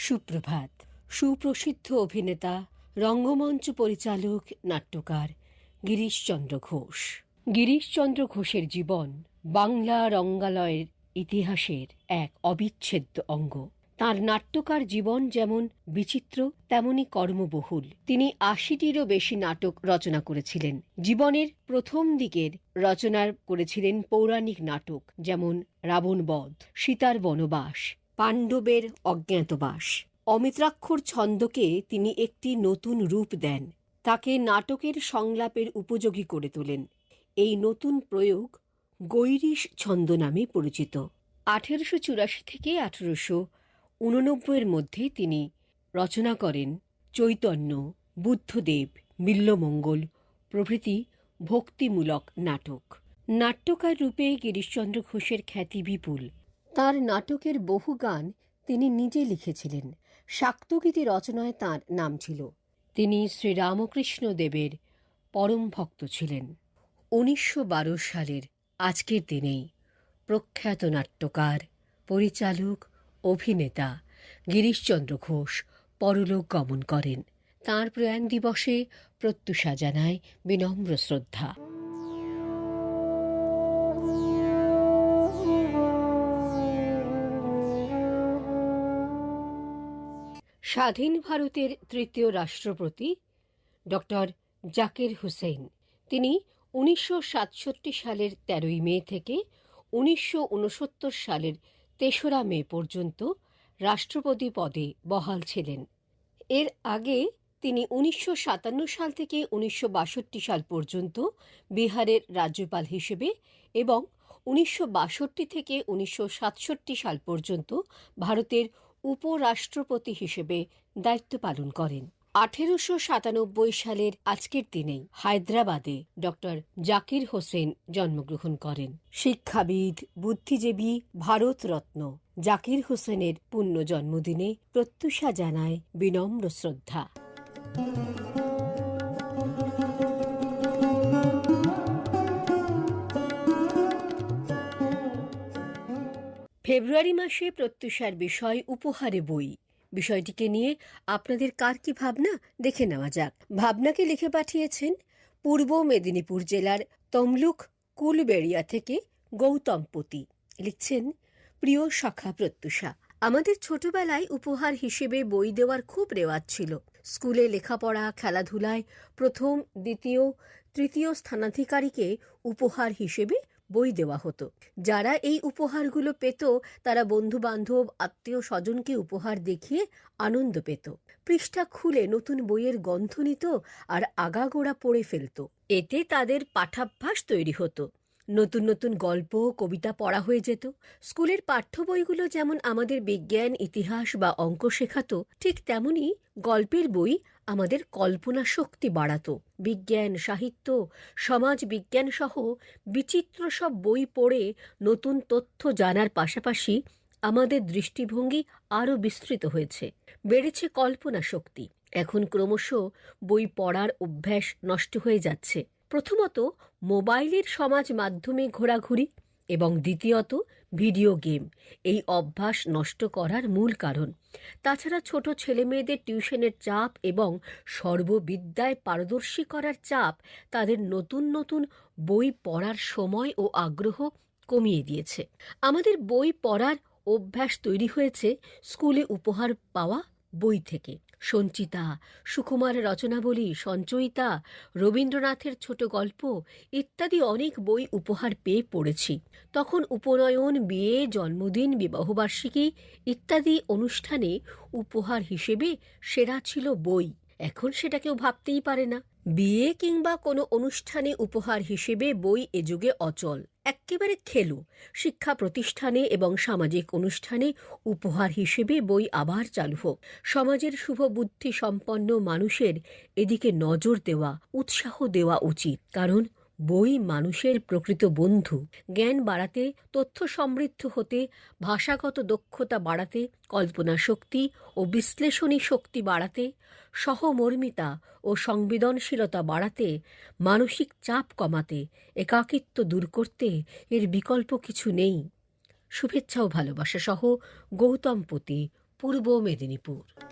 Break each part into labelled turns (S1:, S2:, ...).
S1: সুপ্রভাত। সুপ্রসিদ্ধ অভিনেতা, রঙ্গমঞ্চ পরিচালক, নাট্যকার গিরিশচন্দ্র ঘোষ। গিরিশচন্দ্র ঘোষের জীবন বাংলা রঙ্গালয়ের ইতিহাসের এক অবিচ্ছেদ্য অঙ্গ। তার নাট্যকার জীবন যেমন বিচিত্র, তেমনি কর্মবহুল। তিনি আশিটিরও বেশি নাটক রচনা করেছিলেন। জীবনের প্রথম দিকের রচনার করেছিলেন পৌরাণিক নাটক, যেমন রাবণবধ সীতার বনবাস পাণ্ডবের অজ্ঞাতবাস। অমিত্রাক্ষর ছন্দকে তিনি একটি নতুন রূপ দেন। তাকে নাটকের সংলাপের উপযোগী করে তোলেন। এই নতুন প্রয়োগ গৈরিশ ছন্দ নামে পরিচিত। আঠেরোশো চুরাশি থেকে আঠেরোশো উননব্বইয়ের মধ্যে তিনি রচনা করেন চৈতন্য, বুদ্ধদেব মিল্লমঙ্গল প্রভৃতি ভক্তিমূলক নাটক। নাট্যকার রূপে গিরিশচন্দ্র ঘোষের খ্যাতি বিপুল। তার নাটকের বহু গান তিনি নিজে লিখেছিলেন। শাক্তগীতি রচনায় তার নাম ছিল। তিনি শ্রীরামকৃষ্ণ দেবের পরম ভক্ত ছিলেন। উনিশশো বারো সালের আজকের দিনেই প্রখ্যাত নাট্যকার, পরিচালক, অভিনেতা গিরিশচন্দ্র ঘোষ পরলোক গমন করেন। তাঁর প্রয়াণ দিবসে প্রত্যুষা জানায় বিনম্র শ্রদ্ধা। স্বাধীন ভারতের তৃতীয় রাষ্ট্রপতি ডক্টর জাকির হুসেন তিনি উনিশশো সাতষট্টি সালের তেরোই মে থেকে উনিশশো উনসত্তর সালের তেসরা মে পর্যন্ত রাষ্ট্রপতি পদে বহাল ছিলেন। এর আগে তিনি উনিশশো সাতান্ন সাল থেকে উনিশশো বাষট্টি সাল পর্যন্ত বিহারের রাজ্যপাল হিসেবে এবং উনিশশো বাষট্টি থেকে উনিশশো সাতষট্টি সাল পর্যন্ত ভারতের উপরাষ্ট্রপতি হিসেবে দায়িত্ব পালন করেন। আঠেরোশো সাতানব্বই সালের আজকের দিনেই হায়দ্রাবাদে ডক্টর জাকির হোসেন জন্মগ্রহণ করেন। শিক্ষাবিদ, বুদ্ধিজীবী, ভারতরত্ন জাকির হোসেনের পুণ্য জন্মদিনে প্রত্যুষা জানায় বিনম্র শ্রদ্ধা। ফেব্রুয়ারি মাসে প্রত্যুষার বিষয় উপহারে বই। বিষয়টিকে নিয়ে আপনাদের কার কি ভাবনা দেখে নেওয়া যাক। ভাবনাকে লিখে পাঠিয়েছেন পূর্ব মেদিনীপুর জেলার তমলুক কুলবেড়িয়া থেকে গৌতম পতি। লিখছেন, প্রিয় সখা প্রত্যুষা, আমাদের ছোটবেলায় উপহার হিসেবে বই দেওয়ার খুব রেওয়াজ ছিল। স্কুলে লেখাপড়া, খেলাধুলায় প্রথম, দ্বিতীয়, তৃতীয় স্থানাধিকারীকে উপহার হিসেবে বই দেওয়া হতো। যারা এই উপহারগুলো পেত, তারা বন্ধু বান্ধব আত্মীয় স্বজনকে উপহার দেখিয়ে আনন্দ পেত। পৃষ্ঠা খুলে নতুন বইয়ের গন্ধ নিত আর আগাগোড়া পড়ে ফেলত। এতে তাদের পাঠাভ্যাস তৈরি হতো। নতুন নতুন গল্প, কবিতা পড়া হয়ে যেত। স্কুলের পাঠ্য বইগুলো যেমন আমাদের বিজ্ঞান, ইতিহাস বা অঙ্ক শেখাতো, ঠিক তেমনি গল্পের বই আমাদের কল্পনা শক্তি বাড়াতো। বিজ্ঞান, সাহিত্য সমাজ বিজ্ঞান সহ বিচিত্র সব বই পড়ে নতুন তথ্য জানার পাশাপাশি আমাদের দৃষ্টিভঙ্গি আরও বিস্তৃত হয়েছে। বেড়েছে কল্পনা শক্তি এখন ক্রমশ বই পড়ার অভ্যাস নষ্ট হয়ে যাচ্ছে। প্রথমত, মোবাইলের সমাজ মাধ্যমে ঘোরাঘুরি এবং দ্বিতীয়ত ভিডিও গেম। এই অভ্যাস নষ্ট করার মূল কারণ। তাছাড়া ছোট ছেলেমেয়েদের টিউশনের চাপ এবং সর্ববিদ্যায় পারদর্শী করার চাপ তাদের নতুন নতুন বই পড়ার সময় ও আগ্রহ কমিয়ে দিয়েছে। আমাদের বই পড়ার অভ্যাস তৈরি হয়েছে স্কুলে উপহার পাওয়া বই থেকে। সঞ্চিতা, সুকুমার রচনাবলী, সঞ্চয়িতা, রবীন্দ্রনাথের ছোট গল্প ইত্যাদি অনেক বই উপহার পেয়ে পড়েছি। তখন উপনয়ন, বিয়ে, জন্মদিন, বিবাহবার্ষিকী ইত্যাদি অনুষ্ঠানে উপহার হিসেবে সেরা ছিল বই। এখন সেটা কেউ ভাবতেই পারে না। বিয়ে কিংবা কোনো অনুষ্ঠানে উপহার হিসেবে বই এ যুগে অচল। একেবারে খেলু। শিক্ষা প্রতিষ্ঠানে এবং সামাজিক অনুষ্ঠানে উপহার হিসেবে বই আবার চালু হোক। সমাজের শুভ বুদ্ধি সম্পন্ন মানুষের এদিকে নজর দেওয়া, উৎসাহ দেওয়া উচিত। কারণ বই মানুষের প্রকৃত বন্ধু। জ্ঞান বাড়াতে, তথ্য সমৃদ্ধ হতে, ভাষাগত দক্ষতা বাড়াতে, কল্পনা শক্তি ও বিশ্লেষণী শক্তি বাড়াতে, সহমর্মিতা ও সংবেদনশীলতা বাড়াতে, মানসিক চাপ কমাতে, একাকিত্ব দূর করতে এর বিকল্প কিছু নেই। শুভেচ্ছা ও ভালোবাসা সহ গৌতম পতি, পূর্ব মেদিনীপুর।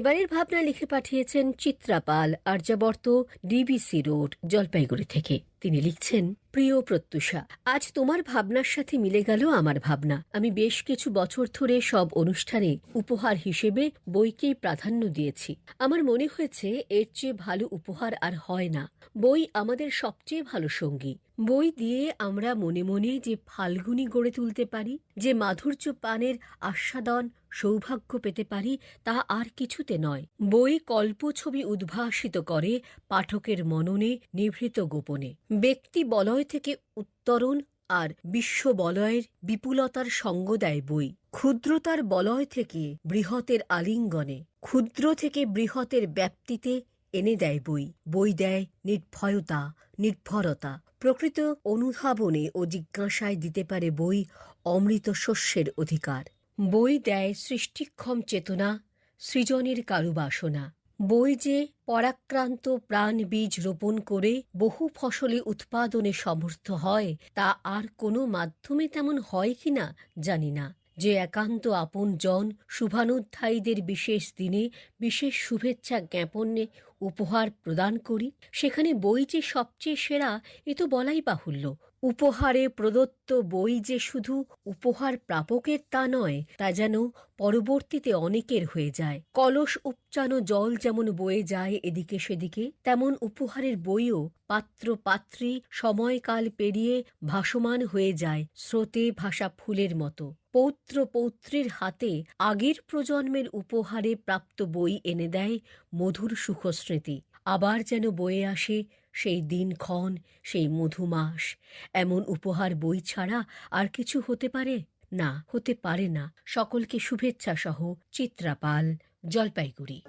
S1: এবারের ভাবনা লিখে পাঠিয়েছেন চিত্রাপাল আর্যাবর্ত, ডিবিসি রোড, জলপাইগুড়ি থেকে। তিনি লিখছেন, প্রিয় প্রত্যুষা, আজ তোমার ভাবনার সাথে মিলে গেল আমার ভাবনা। আমি বেশ কিছু বছর ধরে সব অনুষ্ঠানে উপহার হিসেবে বইকেই প্রাধান্য দিয়েছি। আমার মনে হয়েছে, এর চেয়ে ভালো উপহার আর হয় না। বই আমাদের সবচেয়ে ভালো সঙ্গী। বই দিয়ে আমরা মনে মনে যে ফাল্গুনি গড়ে তুলতে পারি, যে মাধুর্য পানের আস্বাদন সৌভাগ্য পেতে পারি তা আর কিছুতে নয়। বই কল্প ছবি উদ্ভাসিত করে পাঠকের মননে নিভৃত গোপনে। ব্যক্তি বলয় থেকে উত্তরণ আর বিশ্ব বলয়ের বিপুলতার সঙ্গ দেয় বই। ক্ষুদ্রতার বলয় থেকে বৃহতের আলিঙ্গনে, ক্ষুদ্র থেকে বৃহতের ব্যাপ্তিতে এনে দেয় বই। বই দেয় নির্ভয়তা, নির্ভরতা। প্রকৃত অনুধাবনে ও জিজ্ঞাসায় দিতে পারে বই অমৃত শস্যের অধিকার। বই দেয় সৃষ্টিক্ষম চেতনা, সৃজনের কারুবাসনা। বই যে পরাক্রান্ত প্রাণ বীজ রোপণ করে বহু ফসলে উৎপাদনে সমর্থ হয়, তা আর কোনো মাধ্যমে তেমন হয় কিনা জানি না। যে একান্ত আপন জন শুভানুধ্যায়ীদের বিশেষ দিনে বিশেষ শুভেচ্ছা জ্ঞাপনে উপহার প্রদান করি, সেখানে বই যে সবচেয়ে সেরা, এ তো বলাই বাহুল্য। উপহারে প্রদত্ত বই যে শুধু উপহার প্রাপকের তা নয়, তা যেন পরবর্তীতে অনেকের হয়ে যায়। কলস উপচানো জল যেমন বয়ে যায় এদিকে সেদিকে, তেমন উপহারের বইও পাত্র পাত্রী সময়কাল পেরিয়ে ভাসমান হয়ে যায় স্রোতে ভাসা ফুলের মতো। পৌত্র পৌত্রীর হাতে আগের প্রজন্মের উপহারে প্রাপ্ত বই এনে দেয় মধুর সুখস্মৃতি। আবার যেন বয়ে আসে সেই দিনক্ষণ, সেই মধুমাস। এমন উপহার বই ছাড়া আর কিছু হতে পারে? না, হতে পারে না। সকলকে শুভেচ্ছা সহ চিত্রাপাল, জলপাইগুড়ি।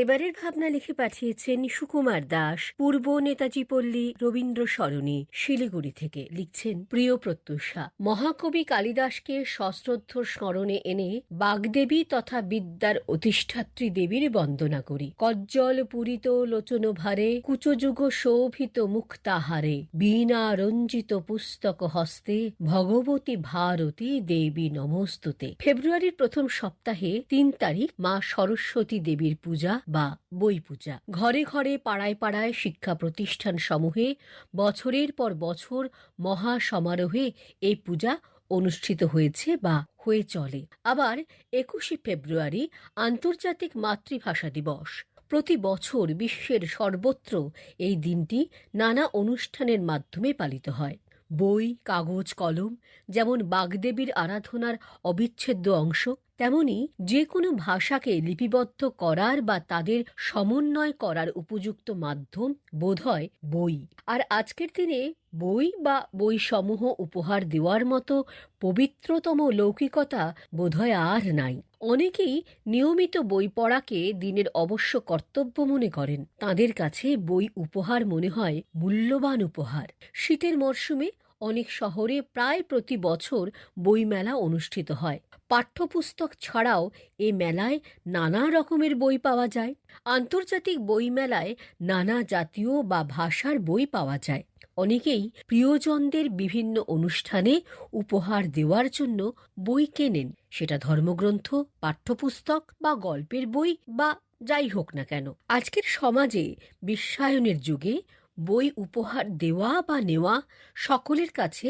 S1: এবারের ভাবনা লিখে পাঠিয়েছেন সুকুমার দাস, পূর্ব নেতাজি পল্লী রবীন্দ্র সরণি, শিলিগুড়ি থেকে। লিখছেন, প্রিয় প্রত্যুষা, মহাকবি কালিদাসকে সশ্রদ্ধ স্মরণে এনে বাগদেবী তথা বিদ্যার অধিষ্ঠাত্রী দেবীর বন্দনা করি। কজ্জল পূরিত লোচন ভারে, কুচযুগ শোভিত মুখ তাহারে। বীণা রঞ্জিত পুস্তক হস্তে, ভগবতী ভারতী দেবী নমস্তুতে। ফেব্রুয়ারির প্রথম সপ্তাহে তিন তারিখ মা সরস্বতী দেবীর পূজা বা বই পূজা ঘরে ঘরে, পাড়ায় পাড়ায় শিক্ষা প্রতিষ্ঠান সমূহে বছরের পর বছর মহা সমারোহে এই পূজা অনুষ্ঠিত হয়েছে বা হয়ে চলে। আবার একুশে ফেব্রুয়ারি আন্তর্জাতিক মাতৃভাষা দিবস। প্রতি বছর বিশ্বের সর্বত্র এই দিনটি নানা অনুষ্ঠানের মাধ্যমে পালিত হয়। বই, কাগজ, কলম, যেমন বাগদেবীর আরাধনার অবিচ্ছেদ্য অংশ, তেমনি যে কোনো ভাষাকে লিপিবদ্ধ করার বা তাদের সমন্বয় করার উপযুক্ত মাধ্যম বোধহয় বই। আর আজকের দিনে বই বা বইসমূহ উপহার দেওয়ার মতো পবিত্রতম লৌকিকতা বোধহয় আর নাই। অনেকেই নিয়মিত বই পড়াকে দিনের অবশ্য কর্তব্য মনে করেন। তাদের কাছে বই উপহার মনে হয় মূল্যবান উপহার। শীতের মরশুমে অনেক শহরে প্রায় প্রতি বছর বইমেলা অনুষ্ঠিত হয়। পাঠ্যপুস্তক ছাড়াও এ মেলায় নানা রকমের বই পাওয়া যায়। আন্তর্জাতিক বইমেলায় নানা জাতীয় বা ভাষার বই পাওয়া যায়। অনেকেই প্রিয়জনদের বিভিন্ন অনুষ্ঠানে উপহার দেওয়ার জন্য বই কেনেন। সেটা ধর্মগ্রন্থ, পাঠ্যপুস্তক বা গল্পের বই বা যাই হোক না কেন। আজকের সমাজে বিশ্বায়নের যুগে বই উপহার দেওয়া বা নেওয়া সকলের কাছে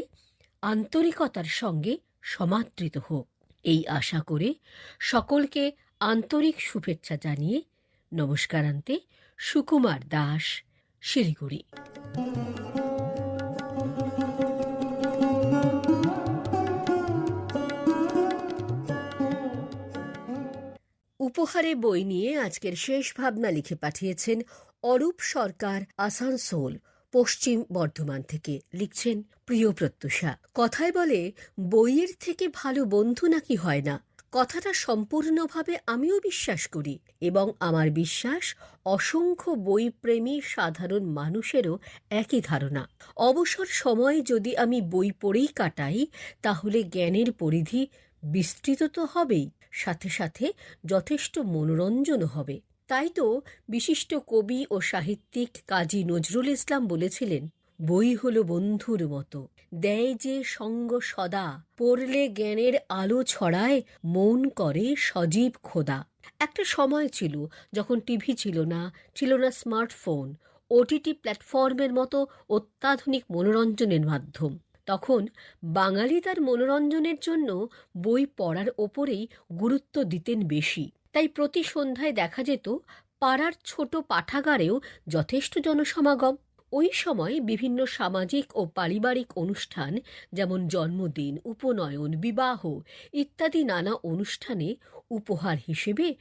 S1: আন্তরিকতার সঙ্গে সমাদৃত হোক। এই আশা করে সকলকে আন্তরিক শুভেচ্ছা জানিয়ে নমস্কারান্তে সুকুমার দাস, শিলিগুড়ি। উপহারে বই নিয়ে আজকের শেষ ভাবনা লিখে পাঠিয়েছেন অরূপ সরকার আসানসোল, পশ্চিম বর্ধমান থেকে লিখছেন প্রিয় প্রত্যুষা। কথায় বলে, বইয়ের থেকে ভালো বন্ধু নাকি হয় না? কথাটা সম্পূর্ণভাবে আমিও বিশ্বাস করি এবং আমার বিশ্বাস, অসংখ্য বইপ্রেমী সাধারণ মানুষেরও একই ধারণা। অবসর সময়ে যদি আমি বই পড়েই কাটাই, তাহলে জ্ঞানের পরিধি বিস্তৃত তো হবেই, সাথে সাথে যথেষ্ট মনোরঞ্জনও হবে। তাই তো বিশিষ্ট কবি ও সাহিত্যিক কাজী নজরুল ইসলাম বলেছিলেন, বই হলো বন্ধুর মতো। দেয় যে সঙ্গ সদা, পড়লে জ্ঞানের আলো ছড়ায়, মন করে সজীব খোদা। একটা সময় ছিল যখন টিভি ছিল না ছিল না স্মার্টফোন, ওটিটি প্ল্যাটফর্মের মতো অত্যাধুনিক মনোরঞ্জনের মাধ্যম। তখন বাঙালি তার মনোরঞ্জনের জন্য বই পড়ার ওপরেই গুরুত্ব দিতেন বেশি। তাই প্রতি সন্ধ্যায় দেখা যেত পাড়ার ছোট পাঠাগারেও যথেষ্ট জনসমাগম। ওই সময় বিভিন্ন সামাজিক ও পারিবারিক অনুষ্ঠান, যেমন জন্মদিন, উপনয়ন, বিবাহ ইত্যাদি নানা অনুষ্ঠানে উপহার হিসেবে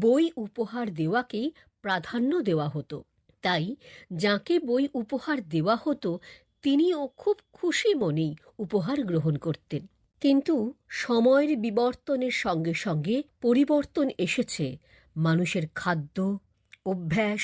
S1: বই উপহার দেওয়াকেই প্রাধান্য দেওয়া হতো। তাই যাকে বই উপহার দেওয়া হতো, তিনিও খুব খুশি মনেই উপহার গ্রহণ করতেন। কিন্তু সময়ের বিবর্তনের সঙ্গে সঙ্গে পরিবর্তন এসেছে। মানুষের খাদ্য, অভ্যাস,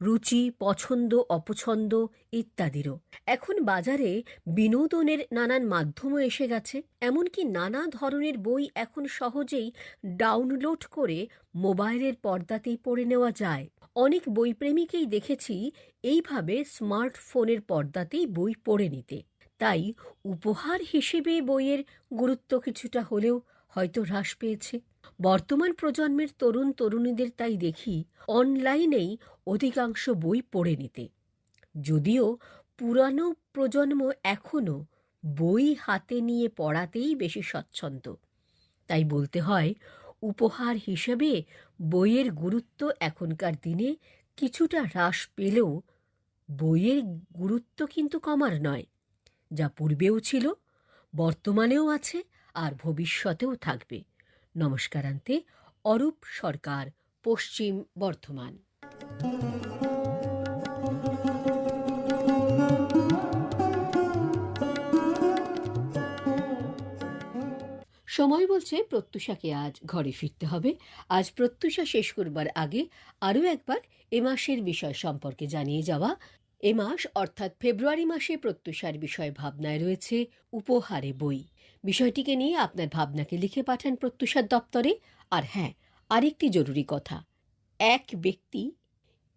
S1: রুচি, পছন্দ, অপছন্দ ইত্যাদিরও। এখন বাজারে বিনোদনের নানান মাধ্যমও এসে গেছে, এমনকি নানা ধরনের বই এখন সহজেই ডাউনলোড করে মোবাইলের পর্দাতেই পড়ে নেওয়া যায়। অনেক বইপ্রেমীকেই দেখেছি এইভাবে স্মার্টফোনের পর্দাতেই বই পড়ে নিতে। তাই উপহার হিসেবে বইয়ের গুরুত্ব কিছুটা হলেও হয়তো হ্রাস পেয়েছে। বর্তমান প্রজন্মের তরুণ তরুণীদের তাই দেখি অনলাইনেই অধিকাংশ বই পড়ে নিতে। যদিও পুরানো প্রজন্ম এখনও বই হাতে নিয়ে পড়াতেই বেশি স্বচ্ছন্দ। তাই বলতে হয়, উপহার হিসেবে বইয়ের গুরুত্ব এখনকার দিনে কিছুটা হ্রাস পেলেও বইয়ের গুরুত্ব কিন্তু কমার নয়। যা পূর্বেও ছিল, বর্তমানেও আছে আর ভবিষ্যতেও থাকবে। নমস্কারান্তে অরূপ সরকার, পশ্চিম বর্ধমান। সময় বলছে প্রত্যুষাকে আজ ঘরে ফিরতে হবে। আজ প্রত্যুষা শেষ করবার আগে আরও একবার এ মাসের বিষয় সম্পর্কে জানিয়ে যাওয়া এ মাস, অর্থাৎ ফেব্রুয়ারি মাসে প্রত্যুষার বিষয় ভাবনায় রয়েছে উপহারে বই। বিষয়টিকে নিয়ে আপনার ভাবনাকে লিখে পাঠান প্রত্যুষার দপ্তরে। আর হ্যাঁ আরেকটি জরুরি কথা। এক ব্যক্তি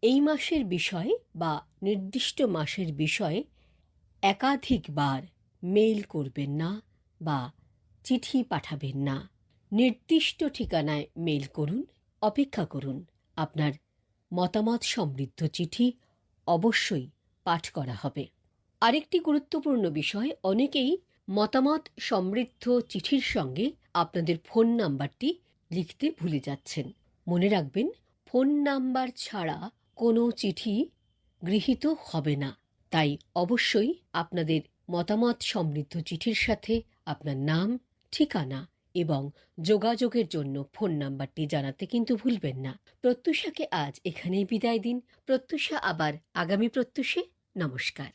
S1: এই মাসের বিষয় বা নির্দিষ্ট মাসের বিষয়ে একাধিকবার মেইল করবেন না বা চিঠি পাঠাবেন না। নির্দিষ্ট ঠিকানায় মেইল করুন, অপেক্ষা করুন। আপনার মতামত সমৃদ্ধ চিঠি অবশ্যই পাঠ করা হবে। আরেকটি গুরুত্বপূর্ণ বিষয়, অনেকেই মতামত সমৃদ্ধ চিঠির সঙ্গে আপনাদের ফোন নাম্বারটি লিখতে ভুলে যাচ্ছেন। মনে রাখবেন, ফোন নাম্বার ছাড়া কোনো চিঠি গৃহীত হবে না। তাই অবশ্যই আপনাদের মতামত সমৃদ্ধ চিঠির সাথে আপনার নাম, ঠিকানা এবং যোগাযোগের জন্য ফোন নাম্বারটি জানাতে কিন্তু ভুলবেন না। প্রত্যুষাকে আজ এখানেই বিদায় দিন। প্রত্যুষা আবার আগামী প্রত্যুষে নমস্কার।